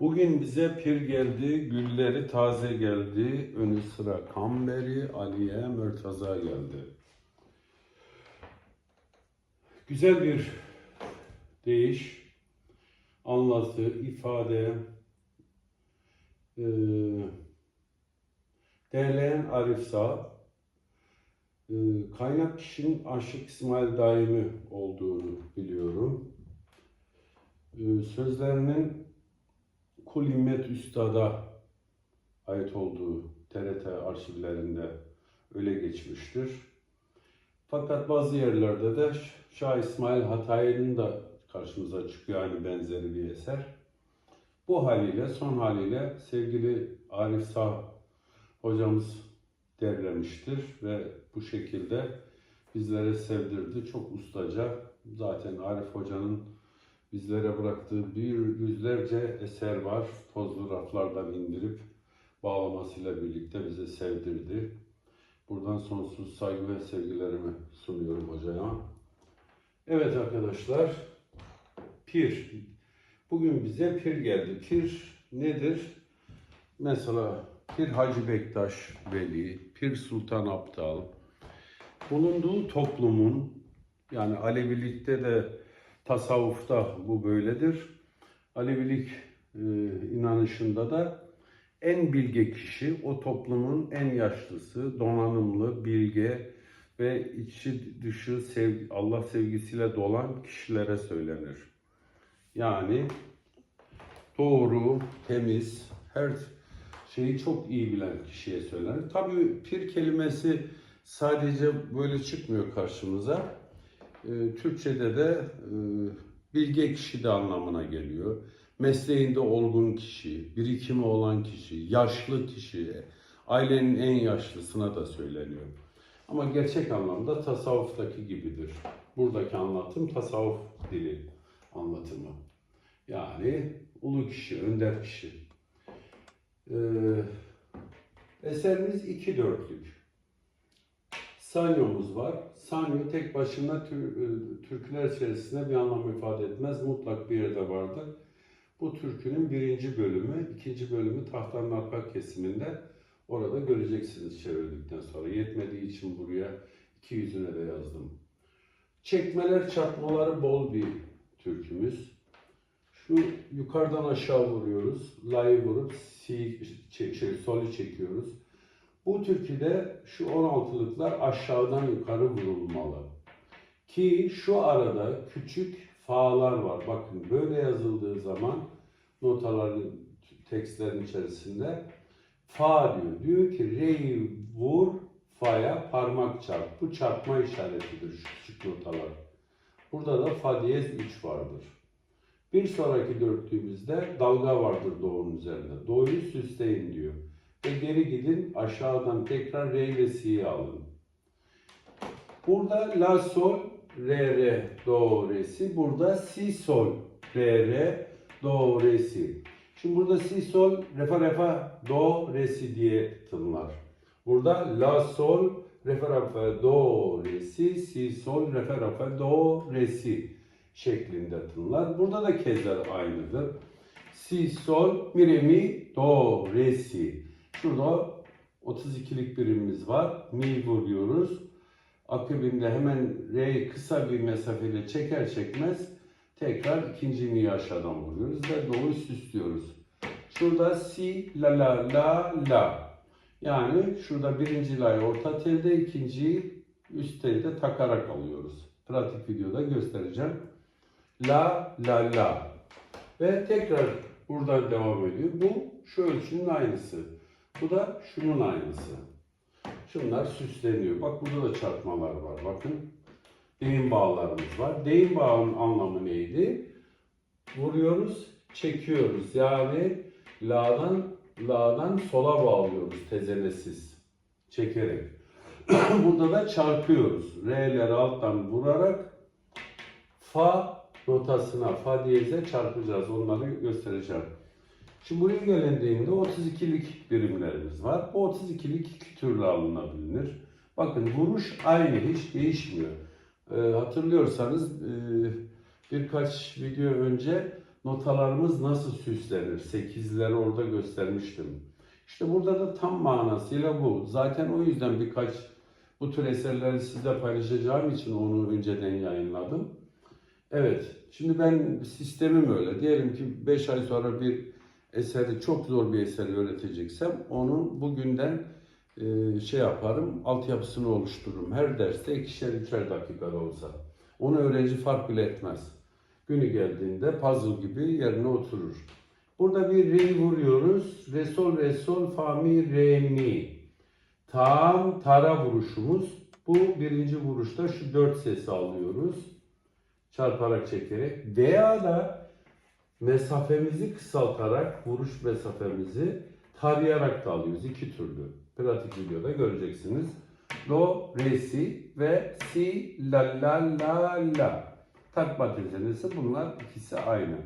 Bugün bize pir geldi, gülleri taze geldi. Önü sıra Kamberi, Aliye, Mürtaza geldi. Güzel bir deyiş, anlatı, ifade, eee derleyen Arif Sağ, eee, kaynak kişinin Aşık İsmail Daimi olduğunu biliyorum. Eee, sözlerinin Kul İmmet Üstad'a ait olduğu TRT arşivlerinde öyle geçmiştir. Fakat bazı yerlerde de Şah İsmail Hatayi'nin da karşımıza çıkıyor aynı benzeri bir eser. Bu haliyle, son haliyle sevgili Arif Sağ hocamız derlemiştir ve bu şekilde bizlere sevdirdi. Çok ustaca. Zaten Arif Hoca'nın bizlere bıraktığı bir yüzlerce eser var. Tozlu raflardan indirip bağlamasıyla birlikte bize sevdirdi. Buradan sonsuz saygı ve sevgilerimi sunuyorum hocaya. Evet arkadaşlar, pir. Bugün bize pir geldi. Pir nedir? Mesela Pir Hacı Bektaş Veli, Pir Sultan Abdal, bulunduğu toplumun yani Alevilikte de tasavvufta bu böyledir. Alevilik e, inanışında da en bilge kişi o toplumun en yaşlısı, donanımlı, bilge ve içi dışı sevgi, Allah sevgisiyle dolan kişilere söylenir. Yani doğru, temiz, her şeyi çok iyi bilen kişiye söylenir. Tabii pir kelimesi sadece böyle çıkmıyor karşımıza. Ee, Türkçe'de de e, bilge kişi de anlamına geliyor. Mesleğinde olgun kişi, birikimi olan kişi, yaşlı kişi, ailenin en yaşlısına da söyleniyor. Ama gerçek anlamda tasavvuftaki gibidir. Buradaki anlatım tasavvuf dili anlatımı. Yani ulu kişi, önder kişi. Ee, eserimiz iki dörtlük. Sanyomuz var. Sanyo tek başına tür, e, türküler içerisinde bir anlam ifade etmez. Mutlak bir yerde vardır. Bu türkünün birinci bölümü, ikinci bölümü tahtanın arka kesiminde. Orada göreceksiniz çevirdikten sonra. Yetmediği için buraya iki yüzüne de yazdım. Çekmeler, çarpmaları bol bir türkümüz. Şu yukarıdan aşağı vuruyoruz. La'yı vurup si, çek, şey, sol'ü çekiyoruz. Bu türküde şu 16'lıklar aşağıdan yukarı vurulmalı. Ki şu arada küçük fa'lar var. Bakın böyle yazıldığı zaman notaların, tekstlerin içerisinde fa diyor. Diyor ki re'yi vur, fa'ya parmak çarp. Bu çarpma işaretidir şu küçük notalar. Burada da fa diyez 3 vardır. Bir sonraki dörtlüğümüzde dalga vardır doğunun üzerinde. Doğuyu süsleyin diyor. Ve geri gidin aşağıdan tekrar re ile si'yi alın. Burada la sol re re do re si. Burada si sol re re do re si. Şimdi burada si sol refa refa do re si diye tınlar. Burada la sol refa refa do re si sol refa refa do re si şeklinde tınlar. Burada da keza aynıdır. Si, sol, mi, re, mi, do, re, si. Şurada 32'lik birimimiz var. Mi vuruyoruz. Akabinde hemen re'yi kısa bir mesafeyle çeker çekmez tekrar ikinci mi'yi aşağıdan vuruyoruz ve do'yu süslüyoruz. Şurada si, la, la, la, la. Yani şurada birinci la'yı orta telde, ikinciyi üst telde takarak alıyoruz. Pratik videoda göstereceğim. La, la, la. Ve tekrar buradan devam ediyor. Bu şu ölçünün aynısı. Bu da şunun aynısı. Şunlar süsleniyor. Bak burada da çarpmalar var. Bakın. Deyim bağlarımız var. Deyim bağının anlamı neydi? Vuruyoruz, çekiyoruz. Yani la'dan la'dan sola bağlıyoruz tezenesiz. Çekerek. burada da çarpıyoruz. R'leri alttan vurarak fa notasına, fa diyeze çarpacağız. Onları göstereceğim. Şimdi buraya gelindiğinde 32'lik birimlerimiz var. O 32'lik iki türlü alınabilir. Bakın vuruş aynı, hiç değişmiyor. Ee, hatırlıyorsanız e, birkaç video önce notalarımız nasıl süslenir? Sekizleri orada göstermiştim. İşte burada da tam manasıyla bu. Zaten o yüzden birkaç bu tür eserleri sizle paylaşacağım için onu önceden yayınladım. Evet, şimdi ben sistemim öyle. Diyelim ki 5 ay sonra bir eseri, çok zor bir eseri öğreteceksem onu bugünden e, şey yaparım, altyapısını oluştururum. Her derste ikişer üçer dakikada olsa. Onu öğrenci fark bile etmez. Günü geldiğinde puzzle gibi yerine oturur. Burada bir re vuruyoruz. Re sol re sol fa mi re mi. Tam tara vuruşumuz. Bu birinci vuruşta şu dört sesi alıyoruz. Çarparak çekerek. Veya da mesafemizi kısaltarak vuruş mesafemizi tarayarak da alıyoruz. iki türlü. Pratik videoda göreceksiniz. Do, re, si ve si, la, la, la, la. Takma düzenlisi bunlar ikisi aynı.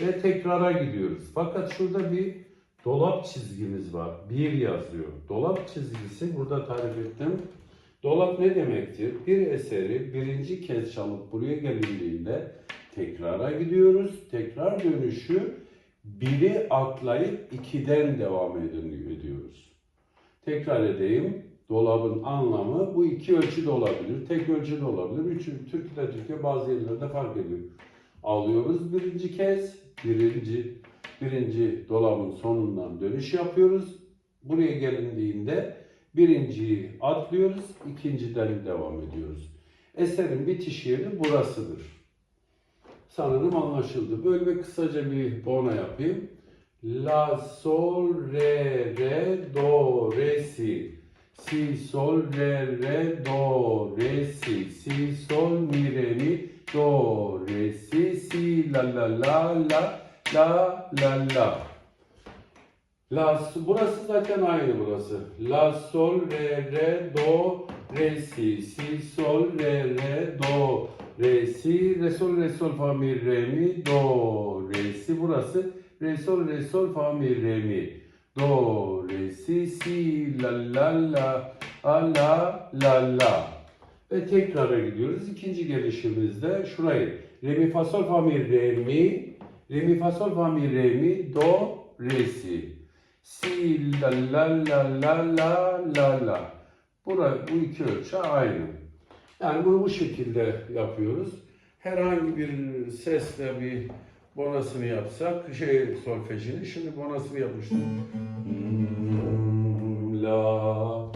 Ve tekrara gidiyoruz. Fakat şurada bir dolap çizgimiz var. Bir yazıyor. Dolap çizgisi burada tarif ettim. Dolap ne demektir? Bir eseri birinci kez çalıp buraya gelindiğinde tekrara gidiyoruz. Tekrar dönüşü biri atlayıp ikiden devam ed- ediyoruz. Tekrar edeyim. Dolabın anlamı bu iki ölçü de olabilir, tek ölçü de olabilir. Üçü, Türkiye'de Türkiye bazı yerlerde fark ediyor. Alıyoruz birinci kez, birinci birinci dolabın sonundan dönüş yapıyoruz. Buraya gelindiğinde birinciyi atlıyoruz, ikinciden devam ediyoruz. Eserin bitiş yeri burasıdır. Sanırım anlaşıldı. Böyle bir kısaca bir bona yapayım. La, sol, re, re, do, re, si. Si, sol, re, re, do, re, si. Si, sol, mi, re, mi, do, re, si, si, la, la, la, la, la, la, la. La, burası zaten aynı burası. La, sol, re, re, do, re, si. Si, sol, re, re, do, re, si. Re, sol, re, sol, fa, mi, re, mi, do, re, si. Burası re, sol, re, sol, fa, mi, re, mi. Do, re, si, si, la, la, la, a, la, la, la. Ve tekrara gidiyoruz. İkinci gelişimizde şurayı. Re, mi, fa, sol, fa, mi, re, mi. Re, mi, fa, sol, fa, mi, re, mi, do, re, si. Si, la, la, la, la, la, la, la. Bura, bu iki ölçü aynı. Yani bunu bu şekilde yapıyoruz. Herhangi bir sesle bir bonasını yapsak, şey solfejini, şimdi bonasını yapmıştım. Hmm, La,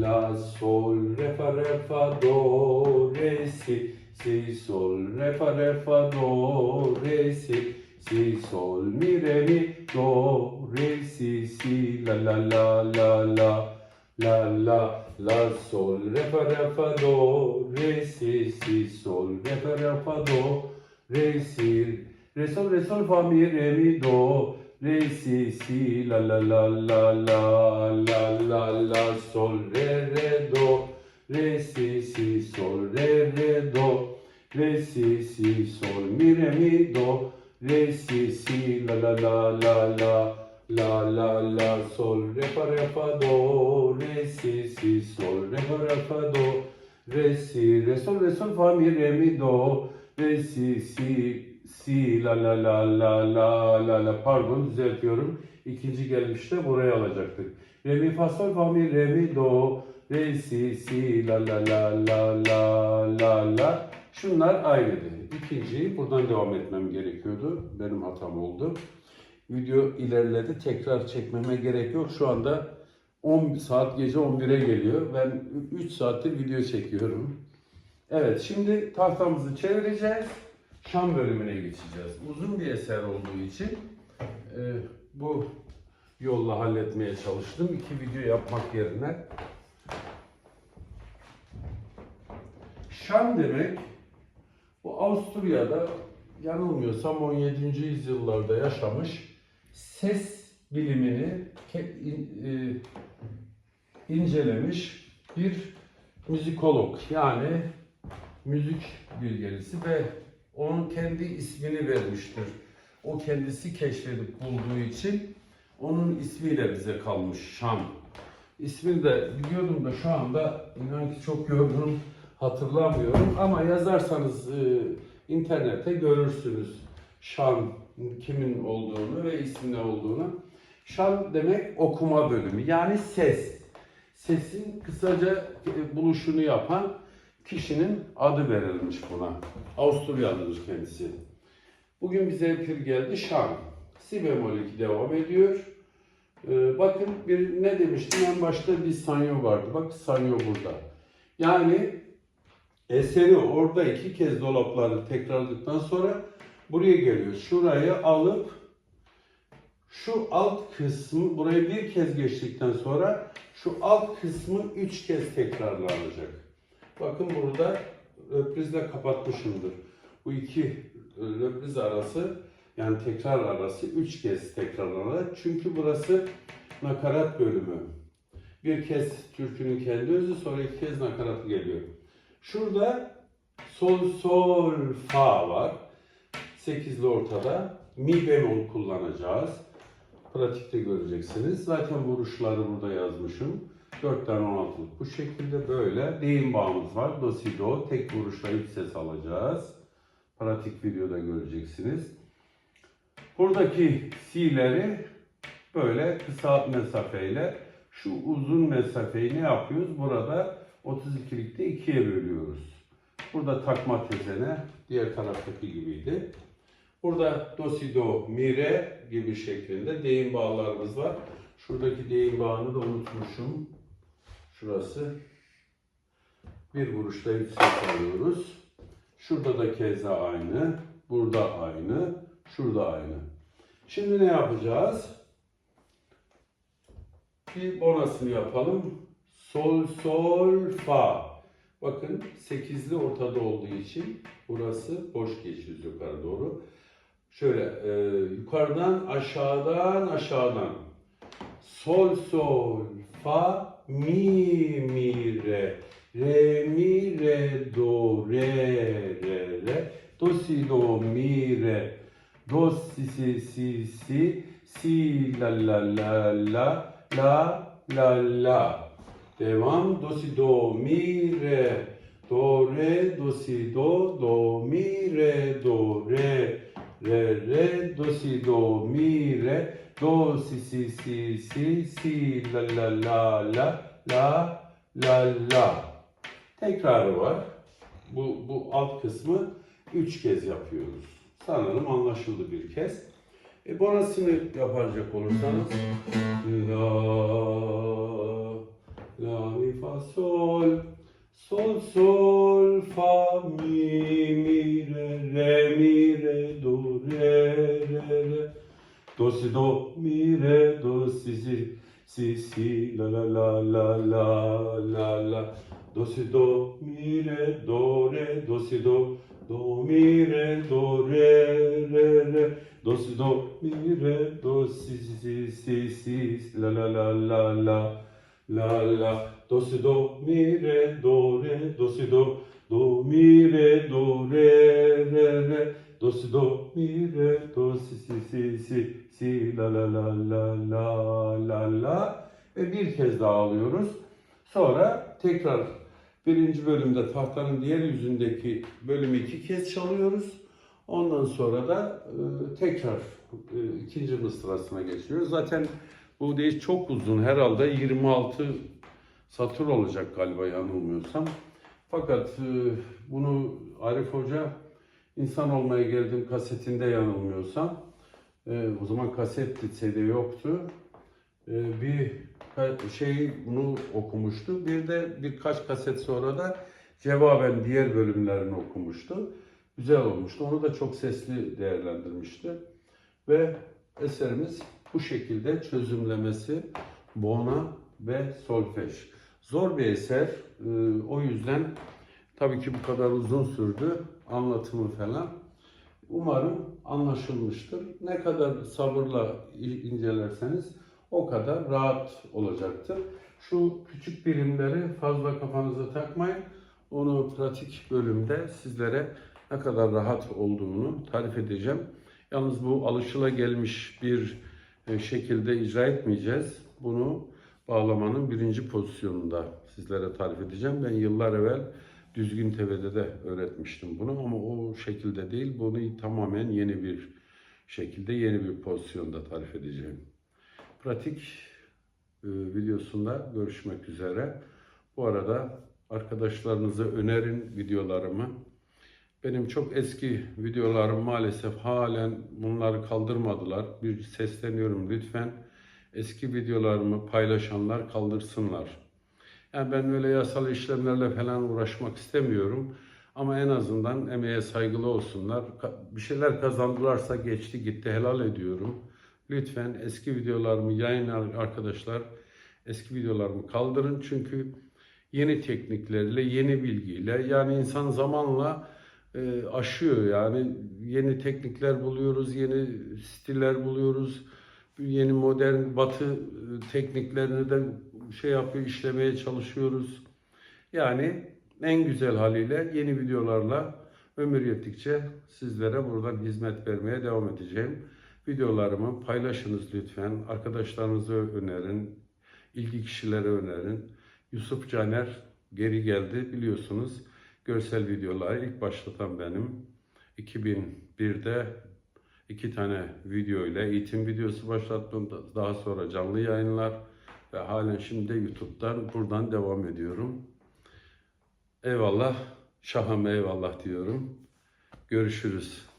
la, sol, re, fa, re, fa, do, re, si, si, sol, re, fa, re, fa, do, re, si, si, sol, mi, re, mi, do, re, si, si, la, la, la, la, la, la, la, la, sol, re, fa, re, fa, do, re, si, si, sol, re, fa, re, fa, do, re, si, re, sol, re, sol, fa, mi, re, mi, do, re, si, si, la, la, la, la, la, la, la, la, sol, re, re, do, re, si, si, sol, re, re, do, re, si, si, sol, mi, re, mi, do, re, si, si, la, la, la, la, la, la, la, la, sol, re, fa, re, fa, do, re, si, si, sol, re, fa, re, fa, do, re, si, re, sol, re, sol, fa, mi, re, mi, do, re, si, si, si, la, la, la, la, la, la, la, pardon düzeltiyorum. İkinci gelişte buraya alacaktık. Re, mi, fa, sol, fa, mi, re, mi, do, re, si, si, la, la, la, la, la, la, la. Şunlar aynıydı. İkinciyi buradan devam etmem gerekiyordu. Benim hatam oldu. Video ilerledi. Tekrar çekmeme gerek yok. Şu anda 10 saat gece 11'e geliyor. Ben 3 saattir video çekiyorum. Evet şimdi tahtamızı çevireceğiz. Şam bölümüne geçeceğiz. Uzun bir eser olduğu için e, bu yolla halletmeye çalıştım. İki video yapmak yerine. Şam demek bu Avusturya'da yanılmıyorsam 17. yüzyıllarda yaşamış ses bilimini e, incelemiş bir müzikolog yani müzik bilgelisi ve onun kendi ismini vermiştir. O kendisi keşfedip bulduğu için onun ismiyle bize kalmış Şam. İsmini de biliyordum da şu anda inan ki çok yorgunum hatırlamıyorum ama yazarsanız e, internette görürsünüz. şan kimin olduğunu ve ismin ne olduğunu. Şan demek okuma bölümü yani ses. Sesin kısaca e, buluşunu yapan kişinin adı verilmiş buna. Avusturyalıdır kendisi. Bugün bize bir geldi şan. Si bemol 2 devam ediyor. Ee, bakın bir ne demiştim en başta bir sanyo vardı. Bak sanyo burada. Yani eseri orada iki kez dolapları tekrarladıktan sonra buraya geliyor. Şurayı alıp şu alt kısmı burayı bir kez geçtikten sonra şu alt kısmı üç kez tekrarlanacak. Bakın burada röprizle kapatmışımdır. Bu iki röpriz arası yani tekrar arası üç kez tekrarlanacak. Çünkü burası nakarat bölümü. Bir kez türkünün kendi özü sonra iki kez nakaratı geliyor. Şurada sol sol fa var. Sekizli ortada. Mi bemol kullanacağız. Pratikte göreceksiniz. Zaten vuruşları burada yazmışım. 4 tane 16'lık bu şekilde böyle. Deyim bağımız var. Do, si, do. Tek vuruşla ilk ses alacağız. Pratik videoda göreceksiniz. Buradaki si'leri böyle kısa mesafeyle şu uzun mesafeyi ne yapıyoruz? Burada 32'likte ikiye bölüyoruz. Burada takma tezene diğer taraftaki gibiydi. Burada do si do mi re gibi şeklinde deyim bağlarımız var. Şuradaki deyim bağını da unutmuşum. Şurası. Bir vuruşta üç ses alıyoruz. Şurada da keza aynı. Burada aynı. Şurada aynı. Şimdi ne yapacağız? Bir bonasını yapalım. Sol, sol, fa. Bakın sekizli ortada olduğu için burası boş geçiyoruz yukarı doğru. Şöyle e, yukarıdan aşağıdan aşağıdan. Sol, sol, fa, mi, mi, re. Re, mi, re, do, re, re, re. Do, si, do, mi, re. Do, si, si, si, si. Si, la, la, la, la. La, la, la. Devam. Do, si, do, mi, re. Do, re, do, si, do, do, mi, re, do, re. Re, re, do, si, do, mi, re. Do, si, si, si, si, si, la, la, la, la, la, la, la. Tekrarı var. Bu, bu alt kısmı üç kez yapıyoruz. Sanırım anlaşıldı bir kez. E, bonasını yapacak olursanız La, la, mi, fa, sol Sol, sol, fa, mi, mi, re, re, mi, re, do, re, re, re Do, si, do, mi, re, do, si, si, si, si, la, la, la, la, la, la, la Do, si, do, mi, re, do, re, do, si, do, do, mi, re, do, re, re, re Do, si, do, mi, re, do, si, si, si, si, si, la, la, la, la, la La la do si do mi re do re do si do do mi re do re re re do si do mi re do si si si si si la la la la la la la ve bir kez daha alıyoruz. Sonra tekrar birinci bölümde tahtanın diğer yüzündeki bölümü iki kez çalıyoruz. Ondan sonra da e, tekrar e, ikinci mıstırasına geçiyoruz. Zaten bu değil çok uzun herhalde 26 satır olacak galiba yanılmıyorsam. Fakat e, bunu Arif Hoca insan olmaya geldiğim kasetinde yanılmıyorsam e, o zaman kaset CD yoktu. E, bir şey bunu okumuştu. Bir de birkaç kaset sonra da cevaben diğer bölümlerini okumuştu. Güzel olmuştu. Onu da çok sesli değerlendirmişti. Ve eserimiz bu şekilde çözümlemesi bona ve solfej. Zor bir eser. Ee, O yüzden tabii ki bu kadar uzun sürdü anlatımı falan. Umarım anlaşılmıştır. Ne kadar sabırla incelerseniz o kadar rahat olacaktır. Şu küçük birimleri fazla kafanıza takmayın. Onu pratik bölümde sizlere ne kadar rahat olduğunu tarif edeceğim. Yalnız bu alışılagelmiş bir e, şekilde icra etmeyeceğiz. Bunu bağlamanın birinci pozisyonunda sizlere tarif edeceğim. Ben yıllar evvel Düzgün TV'de de öğretmiştim bunu ama o şekilde değil. Bunu tamamen yeni bir şekilde, yeni bir pozisyonda tarif edeceğim. Pratik e, videosunda görüşmek üzere. Bu arada arkadaşlarınıza önerin videolarımı. Benim çok eski videolarım maalesef halen bunları kaldırmadılar. Bir sesleniyorum lütfen eski videolarımı paylaşanlar kaldırsınlar. Yani ben öyle yasal işlemlerle falan uğraşmak istemiyorum. Ama en azından emeğe saygılı olsunlar. Bir şeyler kazandılarsa geçti gitti helal ediyorum. Lütfen eski videolarımı yayınlar arkadaşlar. Eski videolarımı kaldırın çünkü yeni tekniklerle, yeni bilgiyle yani insan zamanla e, aşıyor yani yeni teknikler buluyoruz, yeni stiller buluyoruz, yeni modern batı e, tekniklerini de şey yapıyor, işlemeye çalışıyoruz. Yani en güzel haliyle yeni videolarla ömür yettikçe sizlere buradan hizmet vermeye devam edeceğim. Videolarımı paylaşınız lütfen. Arkadaşlarınıza önerin, ilgi kişilere önerin. Yusuf Caner geri geldi biliyorsunuz. Görsel videoları ilk başlatan benim. 2001'de iki tane video ile eğitim videosu başlattım. Daha sonra canlı yayınlar ve halen şimdi de YouTube'dan buradan devam ediyorum. Eyvallah, şahım eyvallah diyorum. Görüşürüz.